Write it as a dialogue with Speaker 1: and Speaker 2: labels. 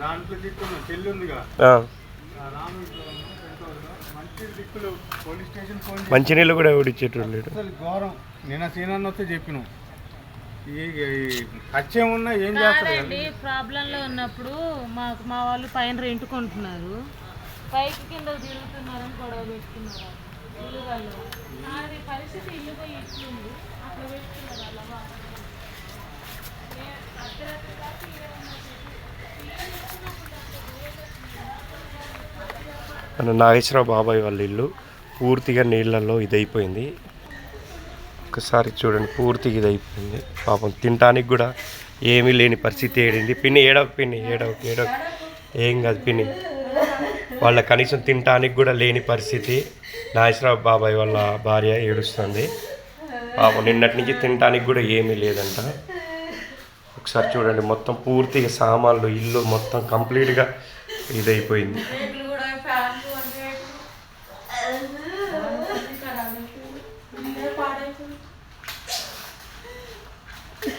Speaker 1: దాంట్లో చెల్లి ఉందిగా. చేసి
Speaker 2: మంచినీళ్ళు కూడా ఎవడిచ్చేటోళ్ళు లేడు.
Speaker 1: అసలు ఘోరం. నిన్న సీనన్న వస్తే చెప్పినాం. ఉన్నా ఏం చేస్తారు
Speaker 3: ప్రాబ్లంలో ఉన్నప్పుడు మాకు మా వాళ్ళు పైన రెంటుకుంటున్నారు పైకి కింద తిరుగుతున్నారని గొడవ పెట్టుకున్నారు ఇల్లు వాళ్ళు. పరిస్థితి ఇల్లు పోయి ఇచ్చింది అట్లా పెట్టుకున్నారు వాళ్ళ వాళ్ళు. ఏ- అర్ధరాత్రి దాకా ఈడే ఉన్నారు. ఇల్లు ఇచ్చినప్పుడు అట్లా
Speaker 2: మన నాగేశ్వరరావు బాబాయ్ వాళ్ళ ఇల్లు పూర్తిగా నీళ్ళల్లో ఇదైపోయింది. ఒకసారి చూడండి పూర్తిగా ఇదైపోయింది. పాపం తినడానికి కూడా ఏమీ లేని పరిస్థితి ఏడింది. పిన్ని ఏడవ పిన్ని ఏడవ ఏడవ ఏం కాదు పిన్ని. వాళ్ళ కనీసం తినటానికి కూడా లేని పరిస్థితి. నాగేశ్వరరావు బాబాయ్ వాళ్ళ భార్య ఏడుస్తుంది. పాపం నిన్నటి నుంచి తినటానికి కూడా ఏమీ లేదంట. ఒకసారి చూడండి మొత్తం పూర్తిగా సామాన్లు ఇల్లు మొత్తం కంప్లీట్గా ఇదైపోయింది.